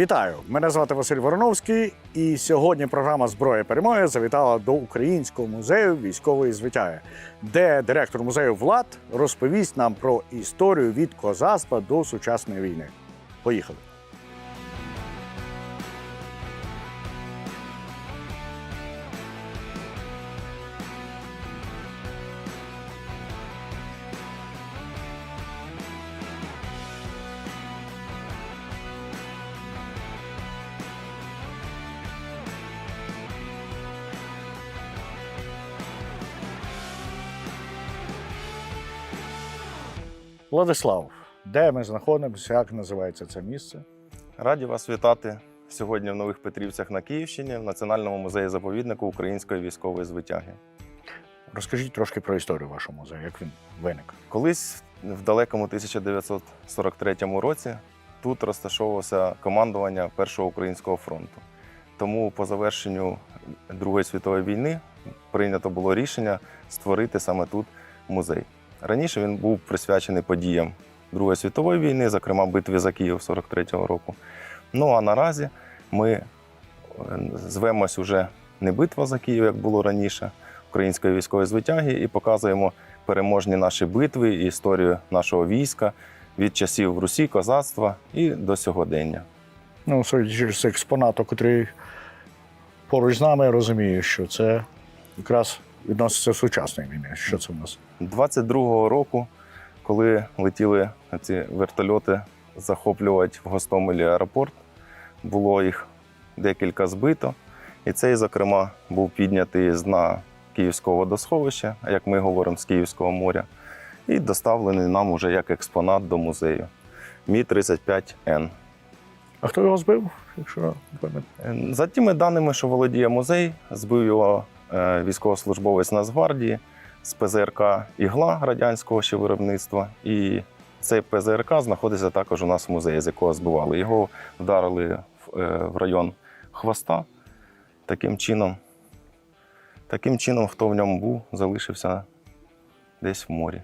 Вітаю! Мене звати Василь Вороновський, і сьогодні програма Зброя перемоги завітала до Українського музею військової звитяги, де директор музею Влад розповість нам про історію від козацтва до сучасної війни. Поїхали! Владислав, де ми знаходимося, як називається це місце? Раді вас вітати сьогодні в Нових Петрівцях на Київщині в Національному музеї заповіднику Української військової звитяги. Розкажіть трошки про історію вашого музею, як він виник. Колись в далекому 1943 році тут розташовувалося командування Першого українського фронту. Тому по завершенню Другої світової війни прийнято було рішення створити саме тут музей. Раніше він був присвячений подіям Другої світової війни, зокрема битві за Київ 43-го року. Ну а наразі ми е, звемось уже не битва за Київ, як було раніше, української військової звитяги, і показуємо переможні наші битви і історію нашого війська від часів Русі, козацтва і до сьогодення. Ну, судячи з експонату, який поруч з нами, я розумію, що це якраз відноситься сучасної війни. Що це в нас? 22-го року, коли летіли ці вертольоти захоплювати в Гостомелі аеропорт, було їх декілька збито. І цей, зокрема, був піднятий з дна Київського водосховища, як ми говоримо, з Київського моря, і доставлений нам уже як експонат до музею. Мі-35Н. А хто його збив? Якщо пам'ятаю? Е, За тими даними, що володіє музей, збив його військовослужбовець Нацгвардії з ПЗРК Ігла радянського ще виробництва. І цей ПЗРК знаходиться також у нас в музеї, з якого збивали. Його вдарили е, в район хвоста. Таким чином, таким чином, хто в ньому був, залишився десь в морі.